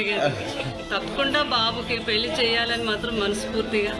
జరిగేది. తప్పకుండా బాబుకి పెళ్ళి చేయాలని మాత్రం మనస్ఫూర్తిగా.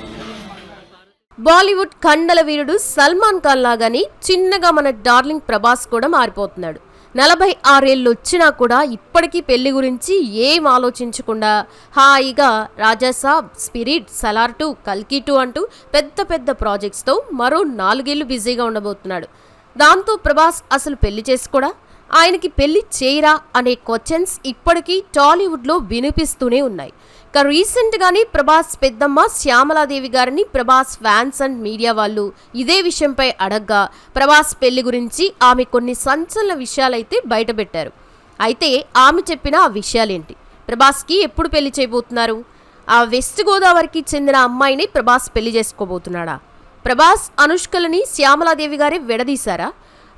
బాలీవుడ్ కండల వీరుడు సల్మాన్ ఖాన్ లాగానే చిన్నగా మన డార్లింగ్ ప్రభాస్ కూడా మారిపోతున్నాడు. నలభై ఆరేళ్ళు వచ్చినా కూడా ఇప్పటికీ పెళ్ళి గురించి ఏం ఆలోచించకుండా హాయిగా రాజాసాబ్ స్పిరిట్ సలార్ టూ కల్కి టూ అంటూ పెద్ద పెద్ద ప్రాజెక్ట్స్తో మరో నాలుగేళ్ళు బిజీగా ఉండబోతున్నాడు. దాంతో ప్రభాస్ అసలు పెళ్ళి చేసుకోడా? ఆయనకి పెళ్ళి చేయరా అనే క్వశ్చన్స్ ఇప్పటికీ టాలీవుడ్లో వినిపిస్తూనే ఉన్నాయి. ఇక రీసెంట్గానే ప్రభాస్ పెద్దమ్మ శ్యామలాదేవి గారిని ప్రభాస్ ఫ్యాన్స్ అండ్ మీడియా వాళ్ళు ఇదే విషయంపై అడగ్గా ప్రభాస్ పెళ్ళి గురించి ఆమె కొన్ని సంచలన విషయాలైతే బయటపెట్టారు. అయితే ఆమె చెప్పిన ఆ విషయాలేంటి? ప్రభాస్కి ఎప్పుడు పెళ్ళి చేయబోతున్నారు? ఆ వెస్ట్ గోదావరికి చెందిన అమ్మాయిని ప్రభాస్ పెళ్ళి చేసుకోబోతున్నాడా? ప్రభాస్ అనుష్కలని శ్యామలాదేవి గారే విడదీశారా?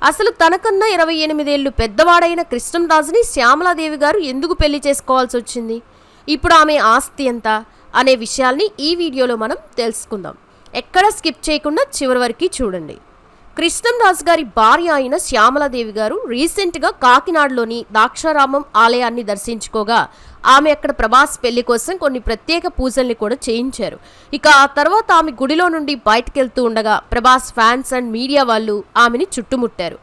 అసలు తనకన్నా ఇరవై ఎనిమిదేళ్ళు పెద్దవాడైన కృష్ణంరాజుని శ్యామలాదేవి గారు ఎందుకు పెళ్ళి చేసుకోవాల్సి వచ్చింది? ఇప్పుడు ఆమె ఆస్తి ఎంత? అనే విషయాల్ని ఈ వీడియోలో మనం తెలుసుకుందాం. ఎక్కడ స్కిప్ చేయకుండా చివరి వరకు చూడండి. కృష్ణంరాజు గారి భార్య అయిన శ్యామలాదేవి గారు రీసెంట్గా కాకినాడలోని దాక్షారామం ఆలయాన్ని దర్శించుకోగా ఆమె అక్కడ ప్రభాస్ పెళ్ళి కోసం కొన్ని ప్రత్యేక పూజల్ని కూడా చేయించారు. ఇక ఆ తర్వాత ఆమె గుడిలో నుండి బయటకెళ్తూ ఉండగా ప్రభాస్ ఫ్యాన్స్ అండ్ మీడియా వాళ్ళు ఆమెని చుట్టుముట్టారు.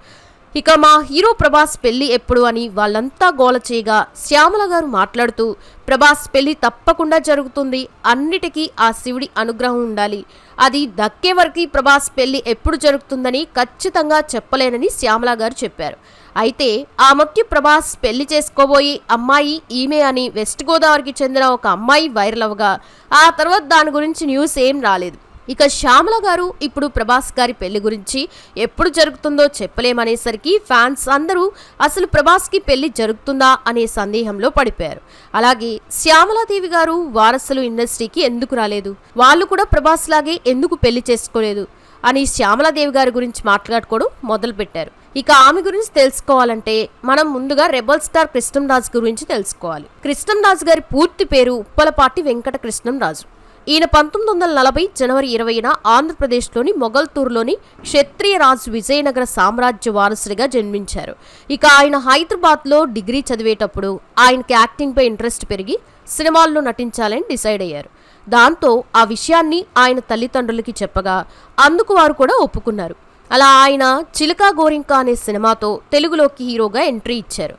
ఇక మా హీరో ప్రభాస్ పెళ్ళి ఎప్పుడు అని వాళ్ళంతా గోల చేయగా శ్యామల గారు మాట్లాడుతూ ప్రభాస్ పెళ్ళి తప్పకుండా జరుగుతుంది. అన్నిటికీ ఆ శివుడి అనుగ్రహం ఉండాలి. అది దక్కే వరకు ప్రభాస్ పెళ్ళి ఎప్పుడు జరుగుతుందని ఖచ్చితంగా చెప్పలేనని శ్యామల గారు చెప్పారు. అయితే ఆ ప్రభాస్ పెళ్ళి చేసుకోబోయి అమ్మాయి ఈమె అని వెస్ట్ గోదావరికి చెందిన ఒక అమ్మాయి వైరల్ అవగా ఆ తర్వాత దాని గురించి న్యూస్ ఏం రాలేదు. ఇక శ్యామల గారు ఇప్పుడు ప్రభాస్ గారి పెళ్ళి గురించి ఎప్పుడు జరుగుతుందో చెప్పలేమనేసరికి ఫ్యాన్స్ అందరూ అసలు ప్రభాస్కి పెళ్ళి జరుగుతుందా అనే సందేహంలో పడిపోయారు. అలాగే శ్యామలాదేవి గారు వారసులు ఇండస్ట్రీకి ఎందుకు రాలేదు? వాళ్ళు కూడా ప్రభాస్ లాగే ఎందుకు పెళ్ళి చేసుకోలేదు? అని శ్యామలాదేవి గారి గురించి మాట్లాడుకోవడం మొదలుపెట్టారు. ఇక ఆమె గురించి తెలుసుకోవాలంటే మనం ముందుగా రెబల్ స్టార్ కృష్ణంరాజు గురించి తెలుసుకోవాలి. కృష్ణంరాజు గారి పూర్తి పేరు ఉప్పలపాటి వెంకట కృష్ణంరాజు ఈయన పంతొమ్మిది వందల నలభై జనవరి ఇరవైన ఆంధ్రప్రదేశ్లోని మొగల్తూర్లోని క్షత్రియ రాజు విజయనగర సామ్రాజ్య వారసుడిగా జన్మించారు. ఇక ఆయన హైదరాబాద్లో డిగ్రీ చదివేటప్పుడు ఆయనకి యాక్టింగ్పై ఇంట్రెస్ట్ పెరిగి సినిమాల్లో నటించాలని డిసైడ్ అయ్యారు. దాంతో ఆ విషయాన్ని ఆయన తల్లిదండ్రులకి చెప్పగా అందుకు వారు కూడా ఒప్పుకున్నారు. అలా ఆయన చిలకా గోరింక అనే సినిమాతో తెలుగులోకి హీరోగా ఎంట్రీ ఇచ్చారు.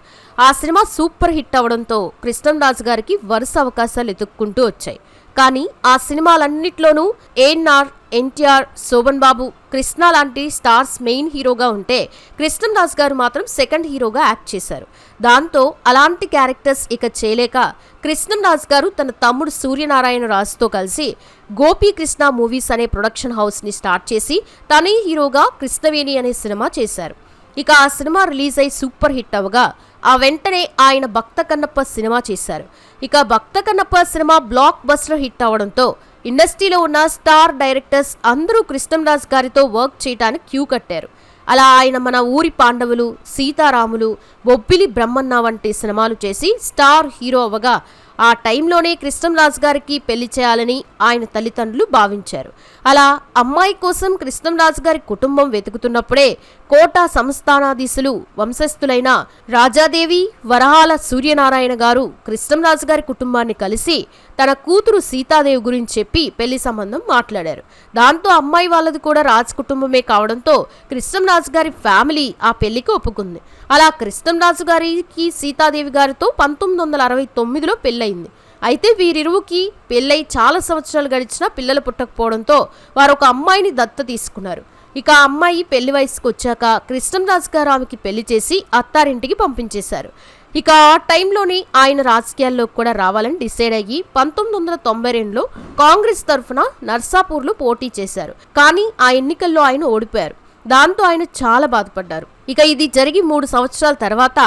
ఆ సినిమా సూపర్ హిట్ అవడంతో కృష్ణంరాజు గారికి వరుస అవకాశాలు ఎదుక్కుంటూ వచ్చాయి. కానీ ఆ సినిమాలన్నిట్లోనూ ఏఎన్ఆర్ ఎన్టీఆర్ శోభన్ బాబు కృష్ణ లాంటి స్టార్స్ మెయిన్ హీరోగా ఉంటే కృష్ణంరాజు గారు మాత్రం సెకండ్ హీరోగా యాక్ట్ చేశారు. దాంతో అలాంటి క్యారెక్టర్స్ ఇక చేయలేక కృష్ణంరాజు గారు తన తమ్ముడు సూర్యనారాయణ రాజుతో కలిసి గోపీకృష్ణ మూవీస్ అనే ప్రొడక్షన్ హౌస్ని స్టార్ట్ చేసి తనే హీరోగా కృష్ణవేణి అనే సినిమా చేశారు. ఇక ఆ సినిమా రిలీజ్ అయి సూపర్ హిట్ అవగా ఆ వెంటనే ఆయన భక్త కన్నప్ప సినిమా చేశారు. ఇక Bhakta Kannappa cinema blockbuster hit అవడంతో ఇండస్ట్రీలో ఉన్న స్టార్ డైరెక్టర్స్ అందరూ కృష్ణంరాజ్ గారితో వర్క్ చేయడానికి క్యూ కట్టారు. అలా ఆయన మన ఊరి పాండవులు సీతారాములు బొబ్బిలి బ్రహ్మన్న వంటి సినిమాలు చేసి స్టార్ హీరో అవ్వగా ఆ టైంలోనే కృష్ణంరాజు గారికి పెళ్ళి చేయాలని ఆయన తల్లిదండ్రులు భావించారు. అలా అమ్మాయి కోసం కృష్ణంరాజు గారి కుటుంబం వెతుకుతున్నప్పుడే కోటా సంస్థానాధీశులు వంశస్థులైన రాజాదేవి వరహాల సూర్యనారాయణ గారు కృష్ణంరాజు గారి కుటుంబాన్ని కలిసి తన కూతురు సీతాదేవి గురించి చెప్పి పెళ్ళి సంబంధం మాట్లాడారు. దాంతో అమ్మాయి వాళ్ళది కూడా రాజ్ కుటుంబమే కావడంతో కృష్ణంరాజు గారి ఫ్యామిలీ ఆ పెళ్ళికి ఒప్పుకుంది. అలా కృష్ణంరాజు గారికి సీతాదేవి గారితో పంతొమ్మిది వందల అరవై తొమ్మిదిలో పెళ్ళయింది. అయితే వీరిరువుకి పెళ్ళై చాలా సంవత్సరాలు గడిచినా పిల్లలు పుట్టకపోవడంతో వారు ఒక అమ్మాయిని దత్త తీసుకున్నారు. ఇక ఆ అమ్మాయి పెళ్ళి వయసుకు వచ్చాక కృష్ణంరాజు గారు ఆమెకి పెళ్ళి చేసి అత్తారింటికి పంపించేశారు. ఇక ఆ టైంలోనే ఆయన రాజకీయాల్లోకి కూడా రావాలని డిసైడ్ అయ్యి పంతొమ్మిది వందల తొంభై రెండులో కాంగ్రెస్ తరఫున నర్సాపూర్లో పోటీ చేశారు. కానీ ఆ ఎన్నికల్లో ఆయన ఓడిపోయారు. దాంతో ఆయన చాలా బాధపడ్డారు. ఇక ఇది జరిగి మూడు సంవత్సరాల తర్వాత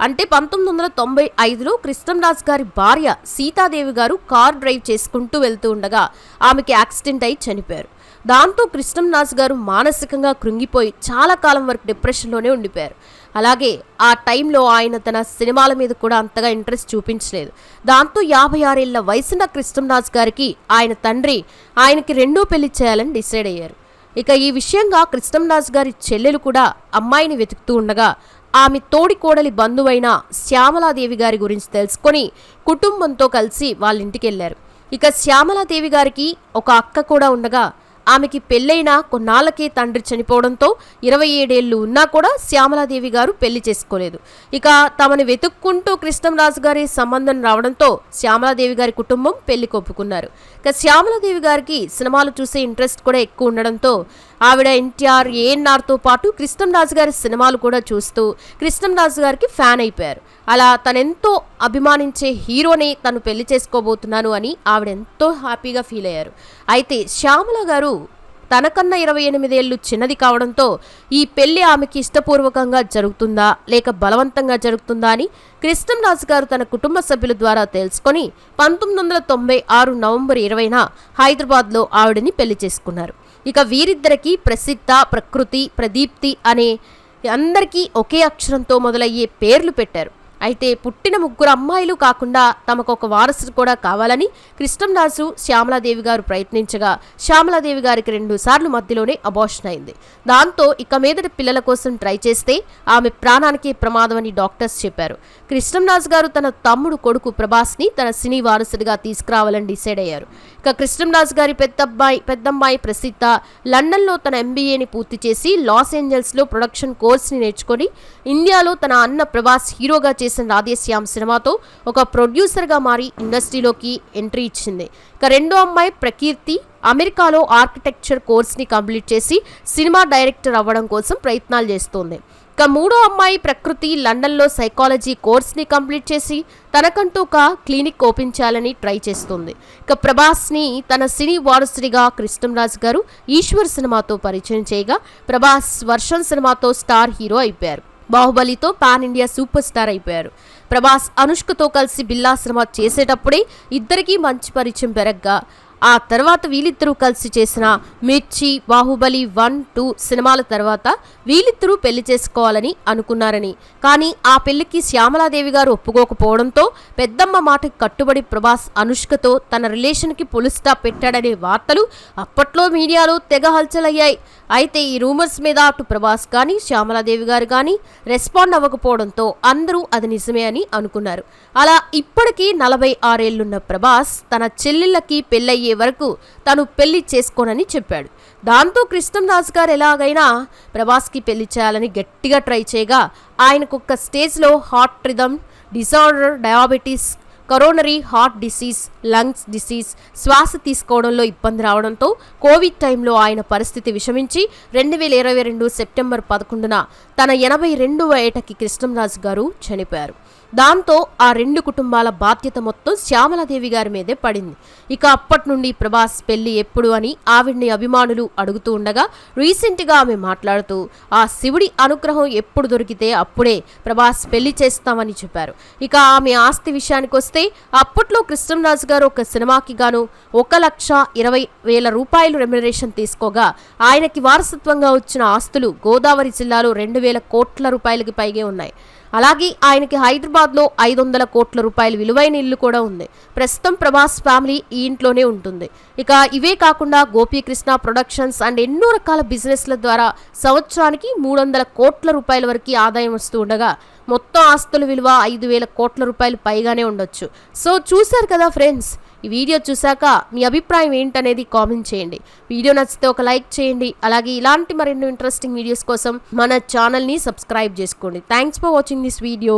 అంటే పంతొమ్మిది వందల తొంభై ఐదులో కృష్ణంరాజ్ గారి భార్య సీతాదేవి గారు కార్ డ్రైవ్ చేసుకుంటూ వెళ్తూ ఉండగా ఆమెకి యాక్సిడెంట్ అయి చనిపోయారు. దాంతో కృష్ణంరాజు గారు మానసికంగా కృంగిపోయి చాలా కాలం వరకు డిప్రెషన్లోనే ఉండిపోయారు. అలాగే ఆ టైంలో ఆయన తన సినిమాల మీద కూడా అంతగా ఇంట్రెస్ట్ చూపించలేదు. దాంతో యాభై ఆరేళ్ళ వయసున్న కృష్ణంరాజు గారికి ఆయన తండ్రి ఆయనకి రెండో పెళ్ళి చేయాలని డిసైడ్ అయ్యారు. ఇక ఈ విషయంగా కృష్ణంరాజు గారి చెల్లెలు కూడా అమ్మాయిని వెతుకుతూ ఉండగా ఆమె తోడి కోడలి బంధువైన శ్యామలాదేవి గారి గురించి తెలుసుకొని కుటుంబంతో కలిసి వాళ్ళ ఇంటికి వెళ్ళారు ఇక శ్యామలాదేవి గారికి ఒక అక్క కూడా ఉండగా ఆమెకి పెళ్ళైన కొన్నాళ్ళకే తండ్రి చనిపోవడంతో ఇరవై ఏడేళ్ళు ఉన్నా కూడా శ్యామలాదేవి గారు పెళ్ళి చేసుకోలేదు. ఇక తమను వెతుక్కుంటూ కృష్ణంరాజు గారి సంబంధం రావడంతో శ్యామలాదేవి గారి కుటుంబం పెళ్ళి కొప్పుకున్నారు ఇక శ్యామలాదేవి గారికి సినిమాలు చూసే ఇంట్రెస్ట్ కూడా ఎక్కువ ఉండడంతో ఆవిడ ఎన్టీఆర్ ఏఎన్ఆర్తో పాటు కృష్ణంరాజు గారి సినిమాలు కూడా చూస్తూ కృష్ణంరాజు గారికి ఫ్యాన్ అయిపోయారు. అలా తనెంతో అభిమానించే హీరోని తను పెళ్ళి చేసుకోబోతున్నాను అని ఆవిడ ఎంతో హ్యాపీగా ఫీల్ అయ్యారు. అయితే శ్యామల గారు తనకన్నా ఇరవై ఎనిమిదేళ్ళు చిన్నది కావడంతో ఈ పెళ్ళి ఆమెకి ఇష్టపూర్వకంగా జరుగుతుందా లేక బలవంతంగా జరుగుతుందా అని కృష్ణంరాజు గారు తన కుటుంబ సభ్యుల ద్వారా తెలుసుకొని పంతొమ్మిది వందల తొంభై ఆరు నవంబర్ ఇరవైన హైదరాబాద్లో ఆవిడని పెళ్ళి చేసుకున్నారు. ఇక వీరిద్దరికి ప్రసిద్ధ ప్రకృతి ప్రదీప్తి అనే అందరికీ ఒకే అక్షరంతో మొదలయ్యే పేర్లు పెట్టారు. అయితే పుట్టిన ముగ్గురు అమ్మాయిలు కాకుండా తమకు ఒక వారసుడు కూడా కావాలని కృష్ణంరాజు శ్యామలాదేవి గారు ప్రయత్నించగా శ్యామలాదేవి గారికి రెండు సార్లు మధ్యలోనే అబార్షన్ అయింది. దాంతో ఇక మీదటి పిల్లల కోసం ట్రై చేస్తే ఆమె ప్రాణానికి ప్రమాదం అని డాక్టర్స్ చెప్పారు. కృష్ణంరాజు గారు తన తమ్ముడు కొడుకు ప్రభాస్ని తన సినీ వారసుడిగా తీసుకురావాలని డిసైడ్ అయ్యారు. ఇక కృష్ణంరాజు గారి పెద్దబ్బాయి పెద్దమ్మాయి ప్రసిద్ధ లండన్లో తన ఎంబీఏని పూర్తి చేసి లాస్ ఏంజల్స్లో ప్రొడక్షన్ కోర్స్ని నేర్చుకొని ఇండియాలో తన అన్న ప్రభాస్ హీరోగా చేసిన రాధేశ్యామ్ సినిమాతో ఒక ప్రొడ్యూసర్గా మారి ఇండస్ట్రీలోకి ఎంట్రీ ఇచ్చింది. ఇక రెండో అమ్మాయి ప్రకీర్తి అమెరికాలో ఆర్కిటెక్చర్ కోర్స్ని కంప్లీట్ చేసి సినిమా డైరెక్టర్ అవ్వడం కోసం ప్రయత్నాలు చేస్తోంది. ఇక మూడో అమ్మాయి ప్రకృతి లండన్లో సైకాలజీ కోర్స్ని కంప్లీట్ చేసి తనకంటూ ఒక క్లినిక్ ఓపెన్ చేయాలని ట్రై చేస్తుంది. ఇక ప్రభాస్ని తన సినీ వారసుడిగా కృష్ణంరాజు గారు ఈశ్వర్ సినిమాతో పరిచయం చేయగా ప్రభాస్ వర్షం సినిమాతో స్టార్ హీరో అయిపోయారు. బాహుబలితో పాన్ ఇండియా సూపర్ స్టార్ అయిపోయారు. ప్రభాస్ అనుష్కతో కలిసి బిల్లాశ్రమ చేసేటప్పుడే ఇద్దరికీ మంచి పరిచయం పెరగ్గా ఆ తర్వాత వీళ్ళిద్దరూ కలిసి చేసిన మిర్చి బాహుబలి వన్ టూ సినిమాల తర్వాత వీళ్ళిద్దరూ పెళ్ళి చేసుకోవాలని అనుకున్నారని. కానీ ఆ పెళ్ళికి శ్యామలాదేవి గారు ఒప్పుకోకపోవడంతో పెద్దమ్మ మాటకి కట్టుబడి ప్రభాస్ అనుష్కతో తన రిలేషన్కి పొలుస్తా పెట్టాడనే వార్తలు అప్పట్లో మీడియాలో తెగ హల్చలయ్యాయి. అయితే ఈ రూమర్స్ మీద అటు ప్రభాస్ కానీ శ్యామలాదేవి గారు కానీ రెస్పాండ్ అవ్వకపోవడంతో అందరూ అది నిజమే అని అనుకున్నారు. అలా ఇప్పటికీ నలభై ఆరేళ్ళున్న ప్రభాస్ తన చెల్లెళ్ళకి పెళ్ళయ్యే వరకు తను పెళ్ళి చేసుకోనని చెప్పాడు. దాంతో కృష్ణంరాజు గారు ఎలాగైనా ప్రభాస్కి పెళ్ళి చేయాలని గట్టిగా ట్రై చేయగా ఆయనకు ఒక స్టేజ్లో heart rhythm disorder diabetes coronary heart disease lungs disease శ్వాస తీసుకోవడంలో ఇబ్బంది రావడంతో కోవిడ్ టైంలో ఆయన పరిస్థితి విషమించి రెండు వేల ఇరవై రెండు సెప్టెంబర్ పదకొండున తన ఎనభై రెండవ ఏటకి కృష్ణంరాజు గారు చనిపోయారు. దాంతో ఆ రెండు కుటుంబాల బాధ్యత మొత్తం శ్యామలాదేవి గారి మీదే పడింది. ఇక అప్పటి నుండి ప్రభాస్ పెళ్ళి ఎప్పుడు అని ఆవిడ్ని అభిమానులు అడుగుతూ ఉండగా రీసెంట్గా ఆమె మాట్లాడుతూ ఆ శివుడి అనుగ్రహం ఎప్పుడు దొరికితే అప్పుడే ప్రభాస్ పెళ్ళి చేస్తామని చెప్పారు. ఇక ఆమె ఆస్తి విషయానికి వస్తే అప్పట్లో కృష్ణంరాజు గారు ఒక సినిమాకి గాను ఒక లక్ష ఇరవై వేల రూపాయలు రెమ్యునరేషన్ తీసుకోగా ఆయనకి వారసత్వంగా వచ్చిన ఆస్తులు గోదావరి జిల్లాలో రెండు వేల కోట్ల రూపాయలకి పైగే ఉన్నాయి. అలాగే ఆయనకి హైదరాబాద్లో ఐదు వందల కోట్ల రూపాయల విలువైన ఇల్లు కూడా ఉంది. ప్రస్తుతం ప్రభాస్ ఫ్యామిలీ ఈ ఇంట్లోనే ఉంటుంది. ఇక ఇవే కాకుండా గోపీకృష్ణ ప్రొడక్షన్స్ అండ్ ఎన్నో రకాల బిజినెస్ల ద్వారా సంవత్సరానికి మూడు వందల కోట్ల రూపాయల వరకు ఆదాయం వస్తూ ఉండగా మొత్తం ఆస్తుల విలువ ఐదు వేల కోట్ల రూపాయలు పైగానే ఉండొచ్చు. సో చూశారు కదా ఫ్రెండ్స్ ఈ వీడియో చూశాక మీ అభిప్రాయం ఏంటనేది కామెంట్ చేయండి. వీడియో నచ్చితే ఒక లైక్ చేయండి. అలాగే ఇలాంటి మరెన్నో ఇంట్రెస్టింగ్ వీడియోస్ కోసం మన ఛానల్ని సబ్స్క్రైబ్ చేసుకోండి. Thanks for watching this video.